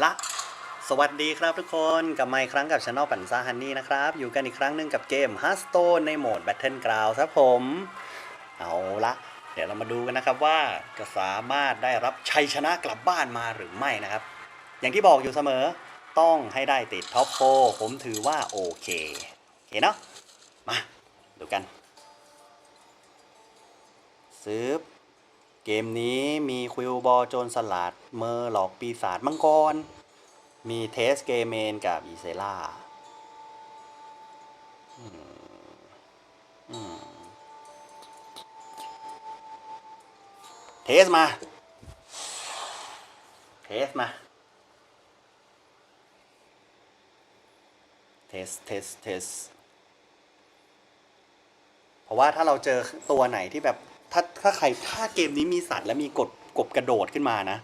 ละสวัสดีครับทุกคนกลับมาอีกครั้งกับช anel ปันซ่าฮันนี่นะครับ อยู่กันอีกครั้งหนึ่งกับเกม Hearthstone ในโหมด Battleground ครับผม เอาละเดี๋ยวเรามาดูกันนะครับว่าจะสามารถได้รับชัยชนะกลับบ้านมาหรือไม่นะครับ อย่างที่บอกอยู่เสมอต้องให้ได้ติดท็อปโฟผมถือว่าโอเคโอเคเนาะมาดูกันซื้อ เกมนี้มีควิลบอลโจรสลัด เมอร์หลอกปีศาจมังกร มีเทสเกมเมนกับอีเซล่าเทสมา เทสมา เทส เทส เทส เพราะว่าถ้าเราเจอตัวไหนที่แบบ ถ้าถ้าใครถ้าเกมนี้มีสัตว์แล้วมีกดกบกระโดดขึ้นมานะ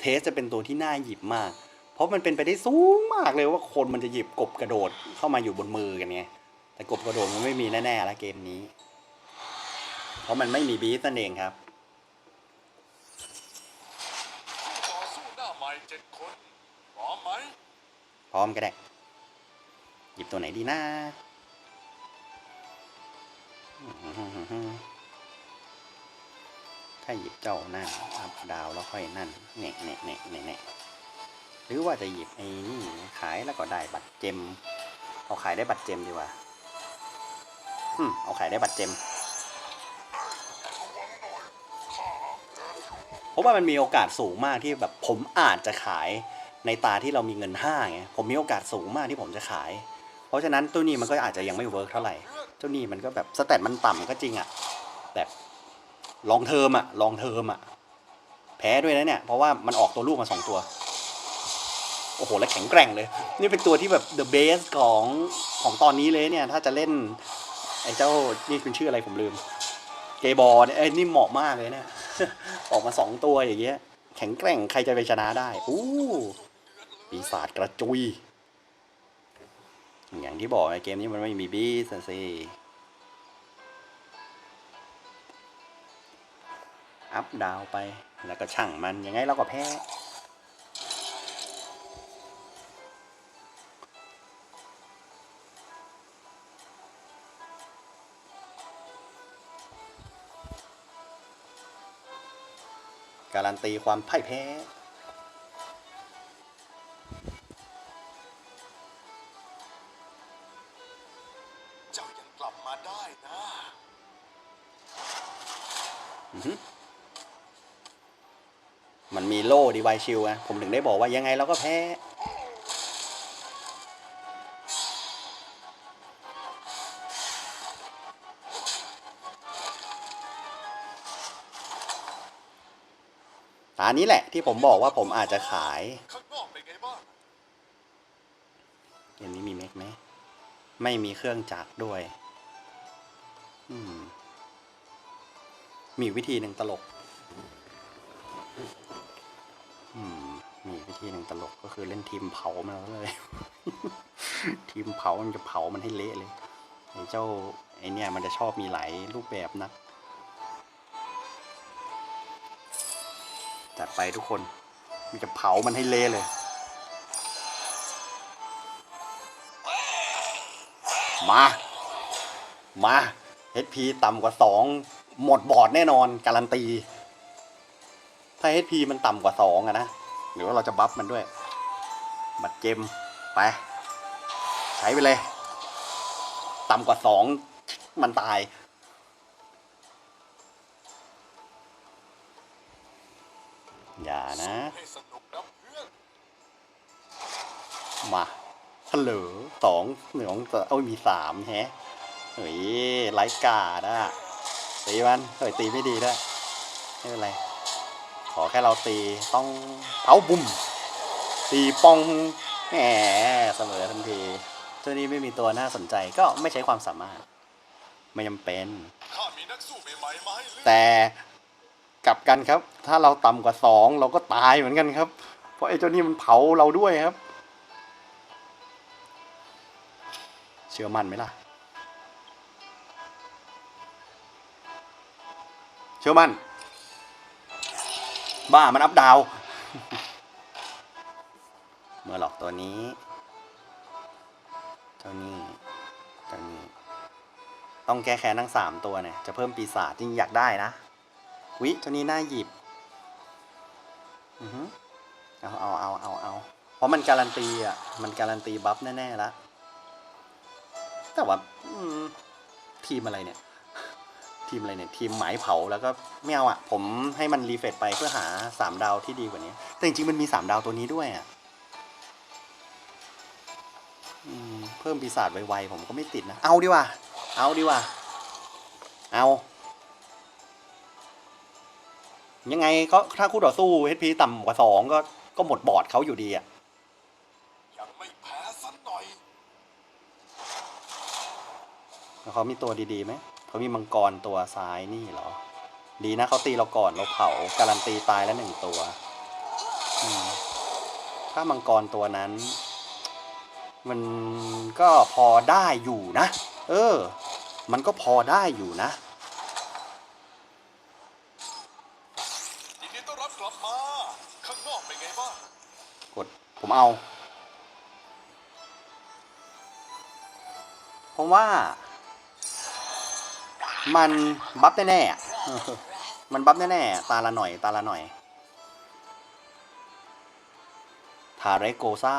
เทสจะเป็นตัวที่น่าหยิบมาก เพราะมันเป็นไปได้สูงมากเลยว่าคนมันจะหยิบกบกระโดดเข้ามาอยู่บนมือกันไงแต่กบกระโดดมันไม่มีแน่ๆแล้วเกมนี้ เพราะมันไม่มีบีสนั่นเองครับต่อสู้หน้าใหม่เจ็ดคนพร้อมไหมพร้อมก็ได้ หยิบตัวไหนดีนะ ถ้าหยิบเจ้านั่นอัพดาวแล้วค่อยนั่นเน่เน่เน่เน่เน่หรือว่าจะหยิบไอ้นี่ขายแล้วก็ได้บัตรเจมเอาขายได้บัตรเจมดีกว่าอืมเอาขายได้บัตรเจมเพราะว่ามันมีโอกาสสูงมากที่แบบผมอาจจะขายในตาที่เรามีเงินห้าไงผมมีโอกาสสูงมากที่ผมจะขาย เพราะฉะนั้นตัวนี้มันก็อาจจะยังไม่เวิร์กเท่าไหร่เจ้านี่มันก็แบบสแตทมันต่ำก็จริงอะแบบ ลองเทอมอะลองเทอมอะ แพ้ด้วยนะเนี่ย เพราะว่ามันออกตัวลูกมาสองตัว โอ้โห แล้วแข็งแกร่งเลย นี่เป็นตัวที่แบบ the base ของของตอนนี้เลยเนี่ย ถ้าจะเล่น ไอ้เจ้า นี่เป็นชื่ออะไรผมลืม เกบอลเนี่ยไอ้นี่เหมาะมากเลยเนี่ย ออกมาสองตัวอย่างเงี้ย แข็งแกร่งใครจะไปชนะได้ อู้ปีศาจกระจุย อย่างที่บอกไอ้เกมนี้มันไม่มีบีสสิ อัพดาวไป แล้วก็ช่างมัน ยังไงเราก็แพ้ การันตีความพ่ายแพ้ มีโล่ดีไวชิลไงผมถึงได้บอกว่ายังไงเราก็แพ้ตานี้แหละที่ผมบอกว่าผมอาจจะขายอกเป็นไงบ้างนี้มีเม็กไหมไม่มีเครื่องจักรด้วย อืม มีวิธีหนึ่งตลก มีวิธีหนึ่งตลกก็คือเล่นทีมเผามันเลย ทีมเผามันจะเผามันให้เละเลยไอ้เจ้าไอ้เนี่ยมันจะชอบมีหลายรูปแบบนะจัดไปทุกคน มันจะเผามันให้เละเลยมา มา HP ต่ำกว่าสองหมดบอร์ดแน่นอน การันตี ถ้า HP มันต่ำกว่าสองอะนะ หรือว่าเราจะบัฟมันด้วย บัตรเจมไป ใช้ไปเลย ต่ำกว่าสองมันตายอย่านะ มาฮัลโหลสองหนึ่งเอ้ยมีสามแฮะเฮ้ยไลฟ์กาดอะตีมันเฮ้ยตีไม่ดีด้วยไม่เป็นไร ขอแค่เราตีต้องเผาบุ่มตีปองแหมเสมอทันที ตัวนี้ไม่มีตัวน่าสนใจก็ไม่ใช้ความสามารถ ไม่จำเป็น แต่กลับกันครับ ถ้าเราต่ำกว่าสองเราก็ตายเหมือนกันครับ เพราะไอ้เจ้านี่มันเผาเราด้วยครับ เชื่อมั่นไหมล่ะ เชื่อมั่น บ้ามันอัพดาว เมื่อหลอกตัวนี้เจ้านี่เจ้านี่ต้องแก้แค้นทั้งสามตัวเนี่ย จะเพิ่มปีศาจจริงอยากได้นะ วิเจ้านี้น่าหยิบ อือฮึเอาเอาเอาเอาเอาเพราะมันการันตีอะ มันการันตีบัฟแน่ๆแล้วแต่ว่าทีมอะไรเนี่ย ทีมอะไรเนี่ยทีมหมายเผาแล้วก็ไม่เอาอะ ผมให้มันรีเฟรชไปเพื่อหาสามดาวที่ดีกว่านี้ แต่จริงๆมันมีสามดาวตัวนี้ด้วยอะอืมเพิ่มปีศาจไวๆผมก็ไม่ติดนะ เอาดีกว่า เอาดีกว่า เอา ยังไงก็ถ้าคู่ต่อสู้ HP ต่ำกว่าสองก็ก็หมดบอร์ดเขาอยู่ดีอะยังไม่แพ้สักหน่อยแล้วเขามีตัวดีๆไหม เขามีมังกรตัวซ้ายนี่เหรอ ดีนะเขาตีเราก่อนเราเผาการันตีตายแล้วหนึ่งตัวอืมถ้ามังกรตัวนั้น มันก็พอได้อยู่นะ เออ มันก็พอได้อยู่นะยินดีต้อนรับกลับมาข้างนอกเป็นไงบ้างกดผมเอาผมว่า มันบัฟแน่ๆอะมันบัฟแน่ๆตาละหน่อย ตาละหน่อยทาเรโกซ่า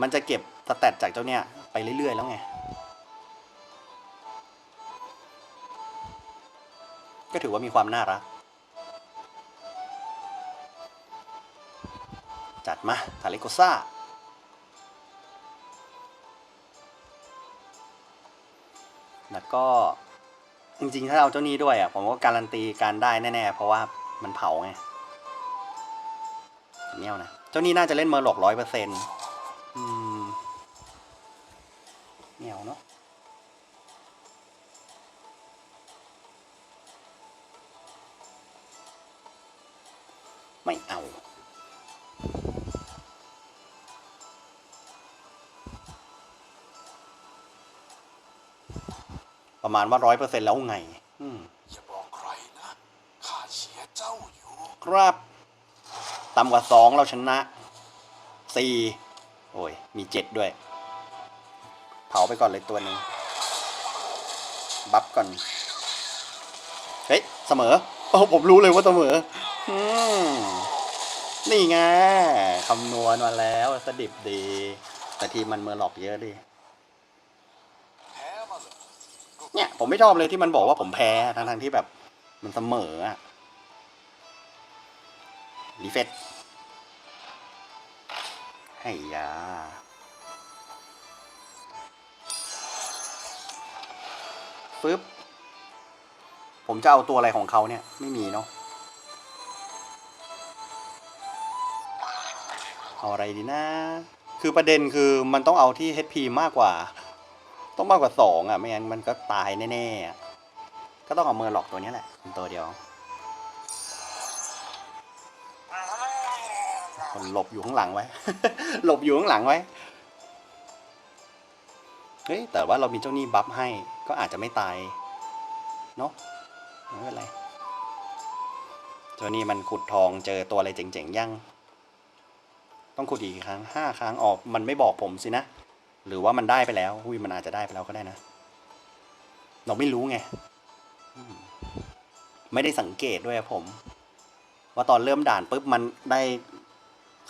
มันจะเก็บสแตทจากเจ้าเนี่ย ไปเรื่อยๆแล้วไง ก็ถือว่ามีความน่ารัก จัดมาทาเรโกซ่า แล้วก็จริงๆ ถ้าเอาเจ้านี้ด้วยอะ ผมก็การันตีการได้แน่ๆ เพราะว่ามันเผาไงเนี่ยวนะ เจ้านี้น่าจะเล่นเมอร์หลอกร้อยเปอร์เซ็นต์อืมเนี่ยวเนาะ ประมาณว่าร้อยเปอร์เซ็นต์แล้วไง อืมอย่าบอกใครนะข้าเชียร์เจ้าอยู่ครับต่ำกว่าสองเราชนะสี่โอ้ย มีเจ็ดด้วย เผาไปก่อนเลยตัวหนึ่งบัฟก่อน เฮ้ย เสมอโอ้ผมรู้เลยว่าเสมออืมนี่ไงคำนวณมาแล้วสดิบดี แต่ทีมมันเมือหลอกเยอะดิ แพ้มาเลย เนี่ยผมไม่ชอบเลยที่มันบอกว่าผมแพ้ทั้งทงที่แบบ มันเสมออะรีเฟตให้ยาฟึบผมจะเอาตัวอะไรของเขาเนี่ย ไม่มีเนาะเอาอะไรดีนะ คือประเด็นคือมันต้องเอาที่ HP มากกว่า ต้องมากกว่าสองอะ ไม่งั้นมันก็ตายแน่ๆอะก็ต้องเอาเมอร์หลอกตัวนี้แหละเป็นตัวเดียว คนหลบอยู่ข้างหลังไว้ หลบอยู่ข้างหลังไว้ เฮ้ย แต่ว่าเรามีเจ้าหนี้บัฟให้ ก็อาจจะไม่ตาย เนาะไม่เป็นไรเจ้านี้มันขุดทองเจอตัวอะไรเจ๋งๆ ยังต้องขุดอีกครั้งห้าครั้งออก มันไม่บอกผมสินะ หรือว่ามันได้ไปแล้วอุ้ยมันอาจจะได้ไปแล้วก็ได้นะ เราไม่รู้ไงไม่ได้สังเกตด้วยผม ว่าตอนเริ่มด่านปุ๊บมันได้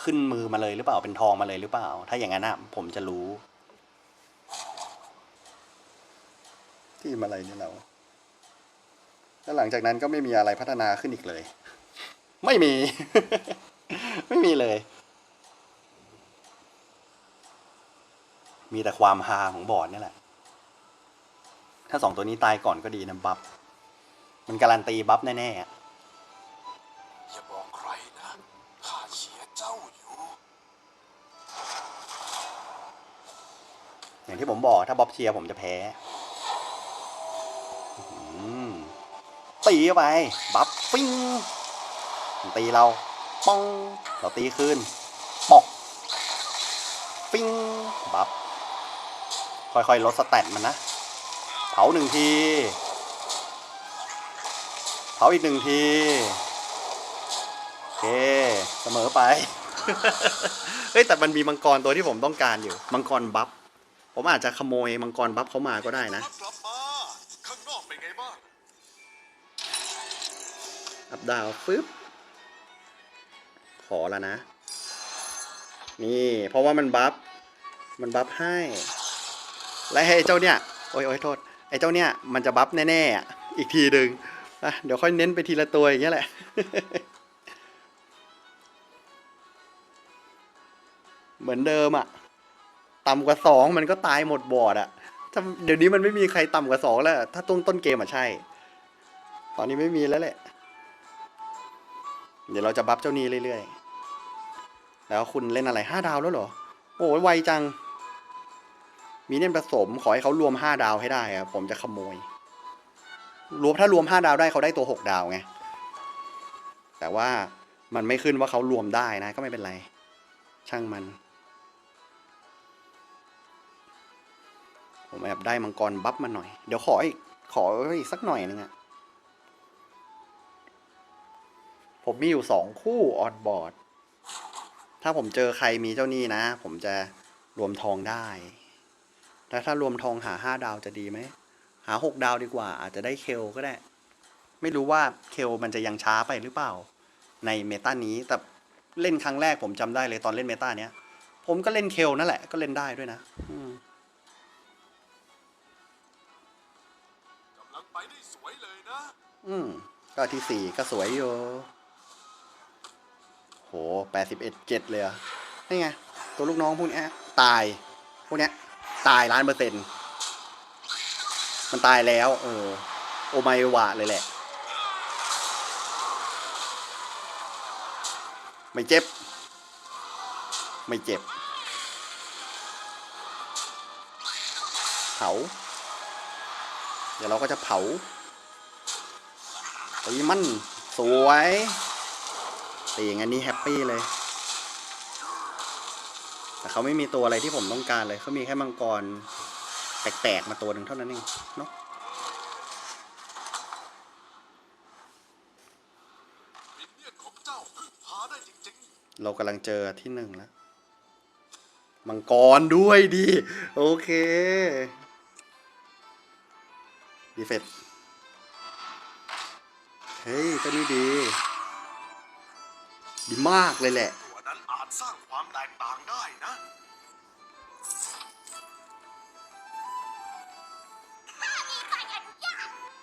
ขึ้นมือมาเลยหรือเปล่าเป็นทองมาเลยหรือเปล่า ถ้าอย่างนั้นอะผมจะรู้ ที่อะไรเนี่ยเราแล้วหลังจากนั้นก็ไม่มีอะไรพัฒนาขึ้นอีกเลย ไม่มี ไม่มีเลย มีแต่ความฮาของบอร์ดนี่แหละ ถ้าสองตัวนี้ตายก่อนก็ดีนะบัฟ มันการันตีบัฟแน่ๆอะอย่าบอกใครนะข้าเชียร์เจ้าอยู่ อย่างที่ผมบอกถ้าบ๊อบเชียร์ผมจะแพ้อื้อหือตีเข้าไป บัฟปิ้งมันตีเราป้อง เราตีคืนปอกปิ้งบัฟ ค่อยๆ ลดสแตทมันนะ เผาหนึ่งที เผาอีกหนึ่งที โอเค เสมอไป เฮ้ย แต่มันมีมังกรตัวที่ผมต้องการอยู่ มังกรบัฟ ผมอาจจะขโมยมังกรบัฟเขามาก็ได้นะรับกลับมาข้างนอกเป็นไงบ้างอัพดาวฟึบขอแล้วนะ นี่ เพราะว่ามันบัฟ มันบัฟให้ และให้ไอ้เจ้าเนี่ยโอ้ยโอ้ยโทษไอ้เจ้าเนี่ยมันจะบัฟแน่ๆอะอีกทีหนึ่งอะเดี๋ยวค่อยเน้นไปทีละตัวอย่างเงี้ยแหละเหมือนเดิมอะต่ำกว่าสองมันก็ตายหมดบอร์ดอะถ้าเดี๋ยวนี้มันไม่มีใครต่ำกว่าสองแล้วถ้าต้นต้นเกมอะใช่ ตอนนี้ไม่มีแล้วแหละ เดี๋ยวเราจะบัฟเจ้านี้เรื่อยๆ แล้วคุณเล่นอะไรห้าดาวแล้วเหรอ โอ้ยไวจัง มีเนี่ยนผสมขอให้เขารวมห้าดาวให้ได้ครับผมจะขโมย รวมถ้ารวมห้าดาวได้เขาได้ตัวหกดาวไง แต่ว่ามันไม่ขึ้นว่าเขารวมได้นะ ก็ไม่เป็นไร ช่างมัน ผมแอบได้มังกรบัฟมาหน่อย เดี๋ยวขออีกขออีกสักหน่อยนึงอะผมมีอยู่สองคู่ออนบอร์ด ถ้าผมเจอใครมีเจ้านี้นะ ผมจะรวมทองได้ แต่ถ้ารวมทองหาห้าดาวจะดีไหม หาหกดาวดีกว่า อาจจะได้เคลก็ได้ ไม่รู้ว่าเคลมันจะยังช้าไปหรือเปล่า ในเมตานี้ แต่เล่นครั้งแรกผมจำได้เลยตอนเล่นเมตาเนี้ย ผมก็เล่นเคลนั่นแหละ ก็เล่นได้ด้วยนะอืมกำลังไปได้สวยเลยนะ อืม ก็ที่สี่ก็สวยอยู่ โหแปดสิบเอ็ดเจ็ดเลยเหรอะนี่ไง ตัวลูกน้องพวกเนี้ยตาย พวกเนี้ย ตายล้านเปอร์เซ็นต์มันตายแล้ว เออ โอไมวะเลยแหละ ไม่เจ็บ ไม่เจ็บ เผา เดี๋ยวเราก็จะเผาตีมัน สวยตีอย่างนี้แฮปปี้เลย แต่เขาไม่มีตัวอะไรที่ผมต้องการเลยเขามีแค่มังกรแปลกๆมาตัวหนึ่งเท่านั้นเองเนาะเรากำลังเจอที่หนึ่งแล้ว มังกรด้วยดี โอเคดีเฟตเฮ้ยตัวนี้ดี ดีมากเลยแหละ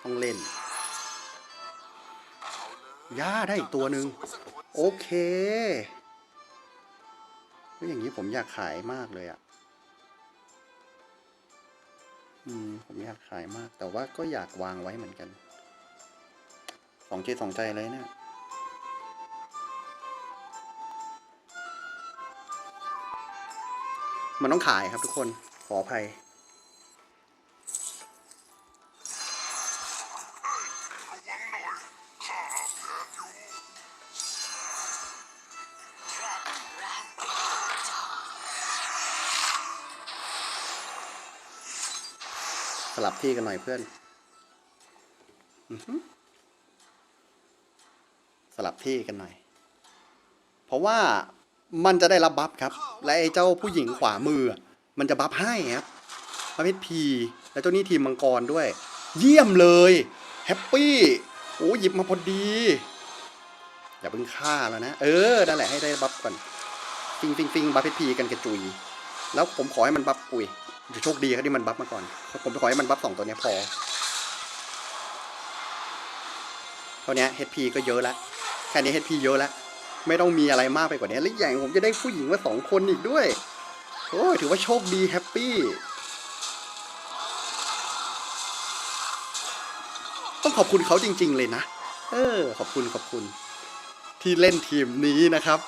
ต้องเล่นย่าได้อีกตัวหนึ่งโอเคเฮ้ยอย่างนี้ผมอยากขายมากเลยอะ่ะ อืม ผมอยากขายมาก แต่ว่าก็อยากวางไว้เหมือนกัน สองใจสองใจเลยเนี่ยมันต้องขายครับทุกคน ขออภัย ที่กันหน่อยเพื่อน สลับที่กันหน่อย เพราะว่ามันจะได้รับบัฟครับ และไอ้เจ้าผู้หญิงขวามือ มันจะบัฟให้ครับบัฟเพชรพีแล้วเจ้านี่ทีมมังกรด้วย เยี่ยมเลย แฮปปี้โอ้หยิบมาพอดี อย่าเพิ่งฆ่าแล้วนะ เออนั่นแหละให้ได้บัฟก่อนฟิงฟิงฟิงบัฟเพชรพีกันกระจุย แล้วผมขอให้มันบัฟอุยเดี๋ย โชคดีครับที่มันบัฟมาก่อน ผมขอให้มันบัฟสองตัวนี้พอเท่านี้ HP ก็เยอะแล้ว แค่นี้ HP เยอะแล้ว ไม่ต้องมีอะไรมากไปกว่านี้และอย่างผมจะได้ผู้หญิงมาสองคนอีกด้วย โอ้ยถือว่าโชคดีแฮปปี้ ต้องขอบคุณเขาจริง ๆ เลยนะ เออ ขอบคุณขอบคุณ ที่เล่นทีมนี้นะครับ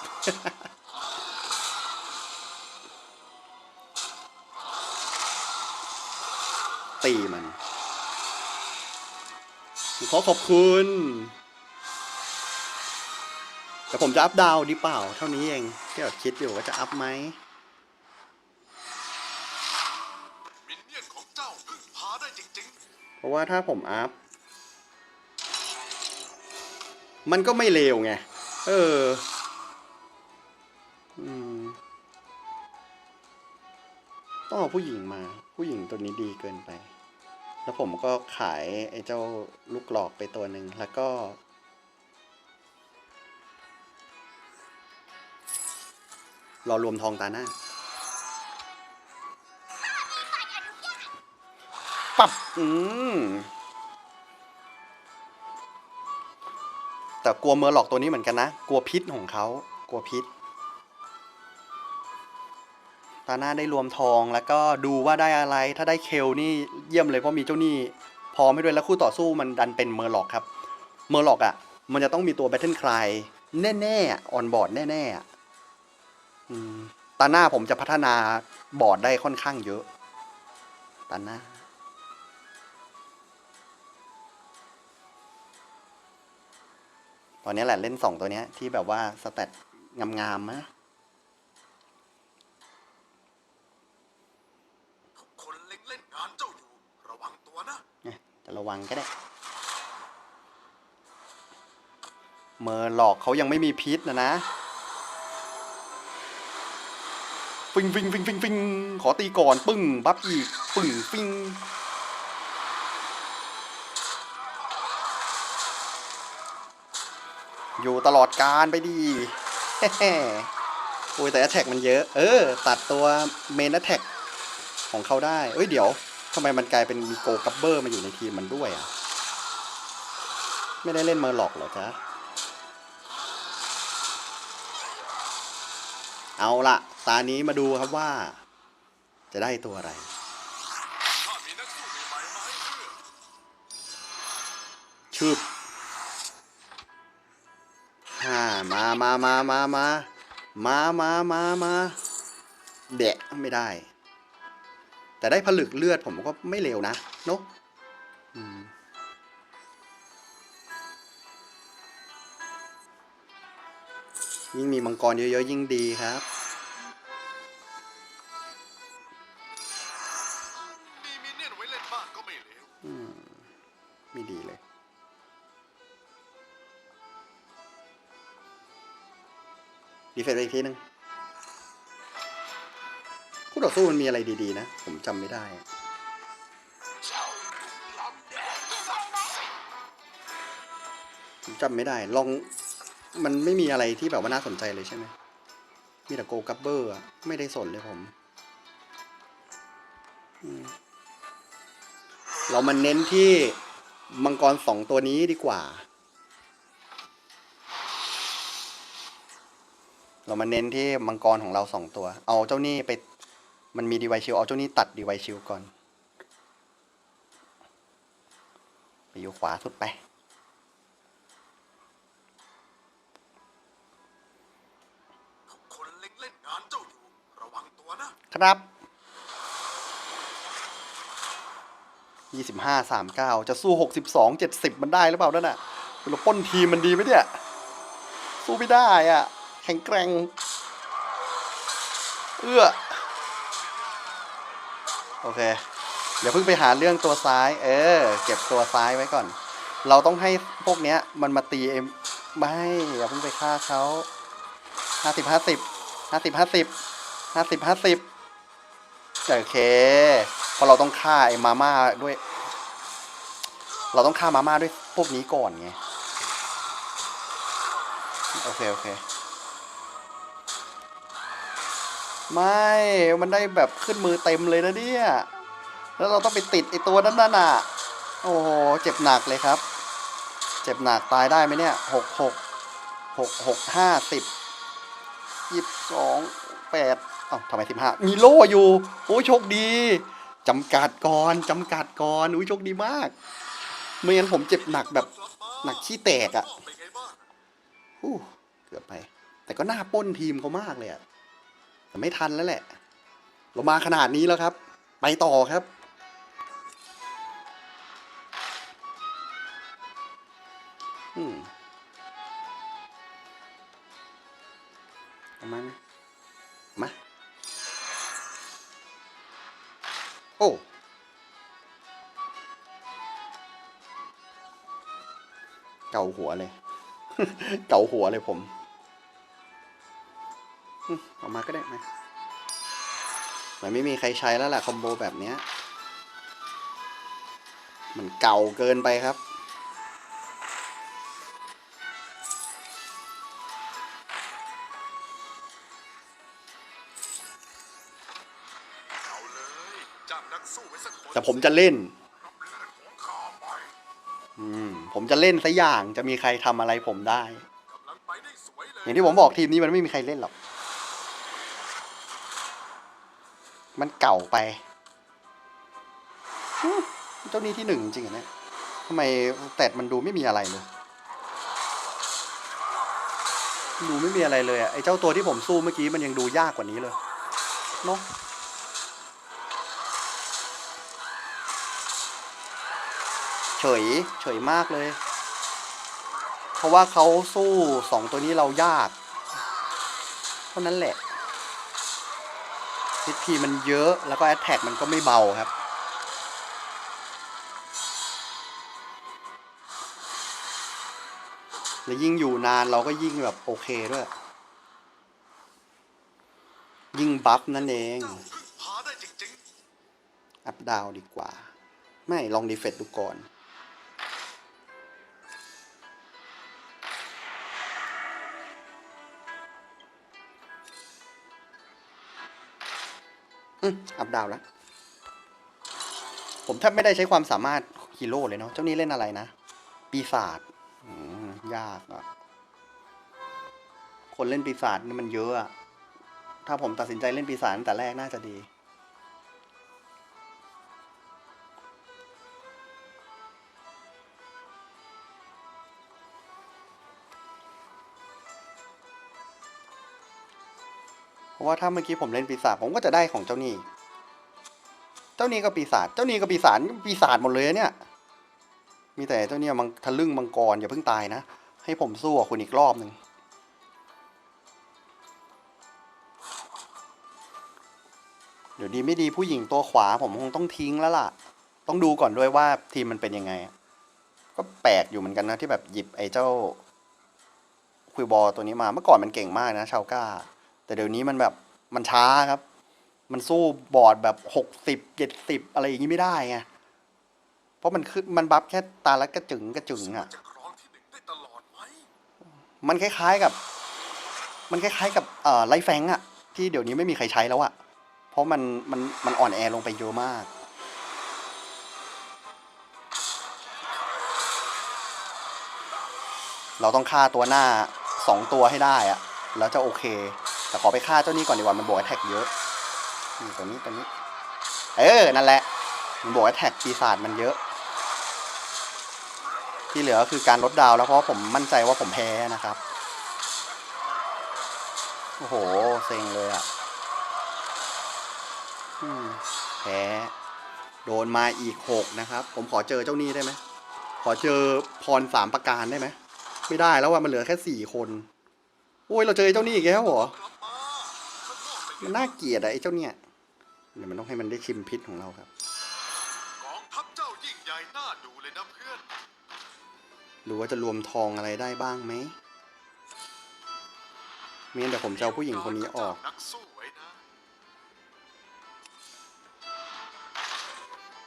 ตีมันขอขอบคุณ แต่ผมจะอัพดาวดีเปล่า เท่านี้เองที่แบบคิดอยู่ว่าจะอัพไหมมินเนี่ยนของเจ้าพึ่งพาได้จริงเพราะว่าถ้าผมอัพ มันก็ไม่เลวไง เอออืมต้องเอาผู้หญิงมา ผู้หญิงตัวนี้ดีเกินไป แล้วผมก็ขายไอ้เจ้าลูกหลอกไปตัวหนึ่งแล้วก็ รอรวมทองตาหน้าปับอืมแต่กลัวเมอร์หลอกตัวนี้เหมือนกันนะ กลัวพิษของเขา กลัวพิษ ตาหน้าได้รวมทองแล้วก็ดูว่าได้อะไร ถ้าได้เคลนี่เยี่ยมเลยเพราะมีเจ้าหนี้พร้อมให้ด้วยแล้วคู่ต่อสู้มันดันเป็นเมอร์หลอกครับเมอร์หลอกอะ มันจะต้องมีตัวแบทเทิลคลายแน่ๆออนบอร์ดแน่ๆตาหน้าผมจะพัฒนาบอร์ดได้ค่อนข้างเยอะตาหน้าตอนนี้แหละเล่นสองตัวเนี้ยที่แบบว่าสแตทงามๆนะ ทุกคนเล็งเล่นงานเจ้าอยู่ ระวังตัวนะ เนี่ยจะ ระวังก็ได้ เมอร์หลอกเขายังไม่มีพิษนะนะฟิงฟิงฟิงฟิงฟิงขอตีก่อนปึ้งบัฟอีกปึ้งฟิงอยู่ตลอดการไปดีโอ้ยแต่ a แท็กมันเยอะ เออ ตัดตัวเมน a แท็กของเขาได้ เอ้ยเดี๋ยว ทำไมมันกลายเป็นมีโกกัปเบอร์มาอยู่ในทีมมันด้วยอะ ไม่ได้เล่นเมอร์หลอกหรอจ๊ะ เอาละตานี้มาดูครับว่า จะได้ตัวอะไร ชืบฮ่ามามามามามามามามามาแดะไม่ได้ แต่ได้ผลึกเลือดผมก็ไม่เลวนะเนอะยิ่งมีมังกรเยอะๆ ยิ่งดีครับ มีมินเนี่ยนไว้เล่นบ้างก็ไม่เลวอืมไม่ดีเลย ดีเฟนต์ไปอีกทีหนึ่ง ต่อสู้มันมีอะไรดีๆนะ ผมจำไม่ได้จำแดงผมจำไม่ได้ ลองมันไม่มีอะไรที่แบบว่าน่าสนใจเลยใช่ไหมมีแต่โกกัปเบอร์อะไม่ได้สนเลยผมอืมเรามาเน้นที่มังกรสองตัวนี้ดีกว่า เรามาเน้นที่มังกรของเราสองตัว เอาเจ้านี่ไป มันมีดีไวชิลเอาเจ้านี่ตัดดีไวชิลก่อน ไปอยู่ขวาสุดไปทุกคนเล็งเล่นงานเจ้าอยู่ ระวังตัวนะ ครับยี่สิบห้าสามเก้าจะสู้หกสิบสองเจ็ดสิบมันได้หรือเปล่านั่นน่ะเราปล้นทีมมันดีไหมเนี่ย สู้ไม่ได้อะ แข็งแกร่ง เอื้อ โอเคเดี๋ยวเพิ่งไปหาเรื่องตัวซ้าย เออ เก็บตัวซ้ายไว้ก่อน เราต้องให้พวกเนี้ย มันมาตีเอ็มไม่อย่าเพิ่งไปฆ่าเขาห้าสิบห้าสิบห้าสิบห้าสิบห้าสิบห้าสิบโอเคเพราะเราต้องฆ่าไอ้มาม่าด้วย เราต้องฆ่ามาม่าด้วยพวกนี้ก่อนไง โอเค โอเค ไม่ มันได้แบบขึ้นมือเต็มเลยนะเนี่ย แล้วเราต้องไปติดไอตัวนั้นน่ะ โอ้โห เจ็บหนักเลยครับ เจ็บหนักตายได้ไหมเนี่ยหกหกหกหกห้าสิบยี่สิบสองแปดเอ้าทำไมสิบห้ามีโล่อยู่ โอ้ยโชคดีจำกัดก่อนจำกัดก่อนอุ้ยโชคดีมากไม่งั้นผมเจ็บหนักแบบหนักขี้แตกอะเป็นไงบ้างฮู้เกือบไป แต่ก็น่าป้นทีมเขามากเลยอะ แต่ไม่ทันแล้วแหละ เรามาขนาดนี้แล้วครับ ไปต่อครับ อืมเอามานะมา โอ้เก่าหัวเลย เก่าหัวเลยผม ออกมาก็ได้ไหมมันไม่มีใครใช้แล้วแหละคอมโบแบบเนี้ย มันเก่าเกินไปครับแต่ผมจะเล่น อืม ผมจะเล่นสักอย่าง จะมีใครทำอะไรผมได้ อย่างที่ผมบอกทีมนี้มันไม่มีใครเล่นหรอก มันเก่าไปเจ้านี้ที่หนึ่งจริงๆเหรอเนี่ยทำไมแตดมันดูไม่มีอะไรเลยดูไม่มีอะไรเลยอะไอเจ้าตัวที่ผมสู้เมื่อกี้มันยังดูยากกว่านี้เลยเนาะเฉยเฉยมากเลย เพราะว่าเขาสู้สองตัวนี้เรายาก เท่านั้นแหละ HP มันเยอะแล้วก็ Attack มันก็ไม่เบาครับ แล้วยิ่งอยู่นานเราก็ยิ่งแบบโอเคด้วย ยิ่งบัฟนั่นเองเจ้าพึ่งพาได้จริงอัพดาวดีกว่า ไม่ลองดีเฟตดูก่อน อัพดาวแล้ว ผมแทบไม่ได้ใช้ความสามารถฮีโร่เลยเนาะ เจ้านี้เล่นอะไรนะ ปีศาจยากอะคนเล่นปีศาจนี่มันเยอะอะ ถ้าผมตัดสินใจเล่นปีศาจตั้งแต่แรกน่าจะดี ราะว่าถ้าเมื่อกี้ผมเล่นปีศาจผมก็จะได้ของเจ้านี่เจ้านี่ก็ปีศาจเจ้านี่ก็ปีศาจปีศาจหมดเลยเนี่ย มีแต่เจ้าเนี่ยมังทะลึ่งมังกรอย่าเพิ่งตายนะ ให้ผมสู้กับคุณอีกรอบหนึ่งเดี๋ยวดีไม่ดีผู้หญิงตัวขวาผมคงต้องทิ้งแล้วล่ะ ต้องดูก่อนด้วยว่าทีมมันเป็นยังไง ก็แปลกอยู่เหมือนกันนะที่แบบหยิบไอ้เจ้าคุยบอลตัวนี้มาเมื่อก่อนมันเก่งมากนะชาวก้า แต่เดี๋ยวนี้มันแบบมันช้าครับ มันสู้บอร์ดแบบหกสิบเจ็ดสิบอะไรอย่างนี้ไม่ได้ไงเพราะมันคือมันบัฟแค่ตาละกระจึงกระจึงๆอะจะครองที่หนึ่งได้ตลอดไหมมันคล้ายๆกับ มันคล้ายๆกับเอ่อไลฟ์แฟงอะที่เดี๋ยวนี้ไม่มีใครใช้แล้วอะเพราะมันมันมันอ่อนแอลงไปเยอะมากเราต้องฆ่าตัวหน้าสองตัวให้ได้อะแล้วจะโอเค แต่ขอไปฆ่าเจ้านี้ก่อนดีกว่ามันบวกแท็กเยอะนี่ตัวนี้ตัวนี้ เออ นั่นแหละ มันบวกแท็กปีศาจมันเยอะ ที่เหลือก็คือการลดดาวแล้วเพราะผมมั่นใจว่าผมแพ้นะครับ โอ้โห เซ็งเลยอะ่ะอแพ้โดนมาอีกหกนะครับ ผมขอเจอเจ้านี้ได้ไหม ขอเจอพรสามประการได้ไหม ไม่ได้แล้วว่ามันเหลือแค่สี่คน โอ้ย เราเจอเจ้านี้อีกแล้วเหรอ มาข้างนอกเป็นมันน่าเกลียดอะไอ้เจ้าเนี่ย เดี๋ยวมันต้องให้มันได้ชิมพิษของเราครับ กองทัพเจ้ายิ่งใหญ่น่าดูเลยนะเพื่อน ดูว่าจะรวมทองอะไรได้บ้างไหมเมียนแต่ผมจะเอาผู้หญิงคนนี้ออก นักสู้ไว้นะ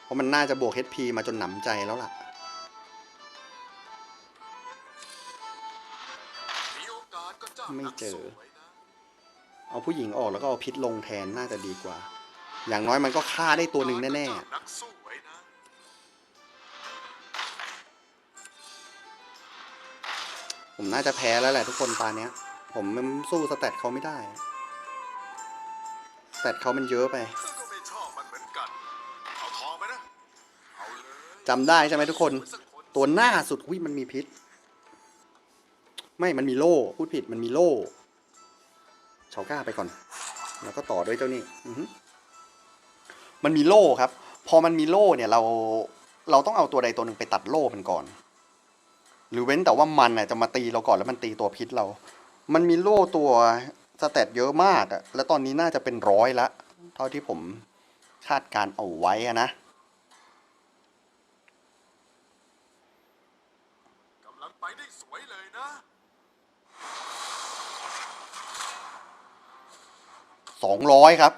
เพราะมันน่าจะบวก HP มาจนหนำใจแล้วล่ะ มีโอกาสก็จ้างไม่นักเจอ สู้ไว้นะ เอาผู้หญิงออกแล้วก็เอาพิษลงแทนน่าจะดีกว่า อย่างน้อยมันก็ฆ่าได้ตัวหนึ่งแน่จ้างนักสู้ไว้นะๆผมน่าจะแพ้แล้วแหละทุกคนตาเนี้ย ผมมันสู้สแตทเขาไม่ได้สแตทเขามันเยอะไปซึ่งก็ไม่ชอบมันเหมือนกันเอาทองไปนะเอาเลยจำได้ใช่ไหมทุกคนไว้สัคน ตัวหน้าสุดวิมันมีพิษ ไม่มันมีโล่พูดผิดมันมีโล่ เฉาก้าไปก่อน แล้วก็ต่อด้วยเจ้านี่มันมีโล่ครับ พอมันมีโล่เนี่ยเราเราต้องเอาตัวใดตัวหนึ่งไปตัดโล่มันก่อน หรือเว้นแต่ว่ามันน่ะจะมาตีเราก่อนแล้วมันตีตัวพิษเรา มันมีโล่ตัวสเตตเยอะมากอะแล้วตอนนี้น่าจะเป็นร้อยละ เท่าที่ผมคาดการเอาไว้อะนะ สองร้อยครับ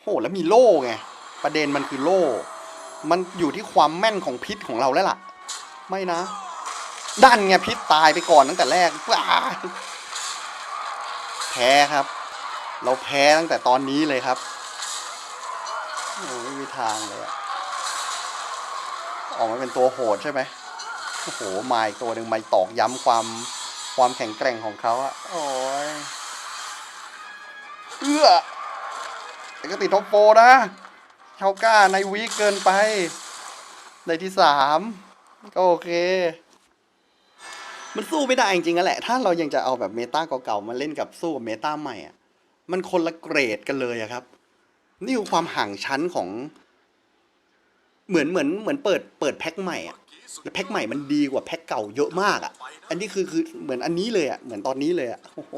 โหแล้วมีโล่ไง ประเด็นมันคือโล่ มันอยู่ที่ความแม่นของพิษของเราแล้วล่ะ ไม่นะดันไงพิษตายไปก่อนตั้งแต่แรกแพ้ครับ เราแพ้ตั้งแต่ตอนนี้เลยครับโอ้ไม่มีทางเลยอะออกมาเป็นตัวโหดใช่ไหมโอ้โหมาอีกตัวหนึ่งมาตอกย้ำความความแข็งแกร่งของเขาอะโอ้ยเอื้อ แต่ก็ติดท็อปโฟนะเชาก้าในวีเกินไปในที่สามก็โอเค มันสู้ไม่ได้จริงๆอะแหละ ถ้าเรายังจะเอาแบบเมตาเก่าๆมาเล่นกับสู้กับเมตาใหม่อะมันคนละเกรดกันเลยอะครับ นี่คือความห่างชั้นของ เหมือนเหมือนเหมือนเปิดเปิดแพ็คใหม่อะแล้วแพ็คใหม่มันดีกว่าแพ็คเก่าเยอะมากอะอันนี้คือคือเหมือนอันนี้เลยอะเหมือนตอนนี้เลยอะโอ้โห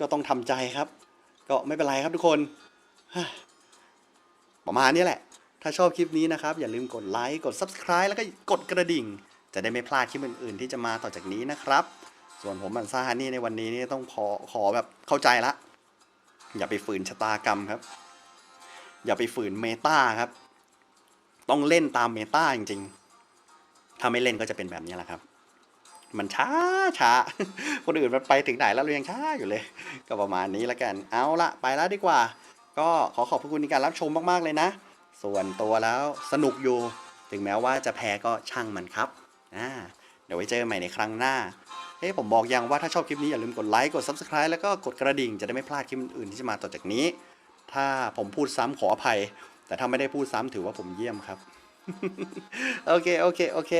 ก็ต้องทำใจครับ ก็ไม่เป็นไรครับทุกคน ประมาณนี้แหละ ถ้าชอบคลิปนี้นะครับ อย่าลืมกดไลค์กด Subscribe แล้วก็กดกระดิ่ง จะได้ไม่พลาดคลิปอื่นๆ ที่จะมาต่อจากนี้นะครับ ส่วนผมอันซ่าฮันนี่ในวันนี้นี่ต้องขอขอแบบเข้าใจละ อย่าไปฝืนชะตากรรมครับ อย่าไปฝืนเมตาครับ ต้องเล่นตามเมตาจริงๆ ถ้าไม่เล่นก็จะเป็นแบบนี้แหละครับ มันช้าช้าคนอื่นมันไปถึงไหนแล้วเรายังช้าอยู่เลย ก็ประมาณนี้แล้วกัน เอาละไปแล้วดีกว่า ก็ขอขอบพระคุณในการรับชมมากๆเลยนะ ส่วนตัวแล้วสนุกอยู่ ถึงแม้ว่าจะแพ้ก็ช่างมันครับอ่าเดี๋ยวไว้เจอกันใหม่ในครั้งหน้าเฮ้ผมบอกยังว่าถ้าชอบคลิปนี้อย่าลืมกดไลค์กด Subscribe แล้วก็กดกระดิ่งจะได้ไม่พลาดคลิปอื่นๆที่จะมาต่อจากนี้ ถ้าผมพูดซ้ำขออภัย แต่ถ้าไม่ได้พูดซ้ำถือว่าผมเยี่ยมครับ โอเค โอเค โอเค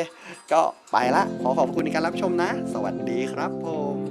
ก็ไปละ ขอขอบคุณในการรับชมนะ สวัสดีครับผม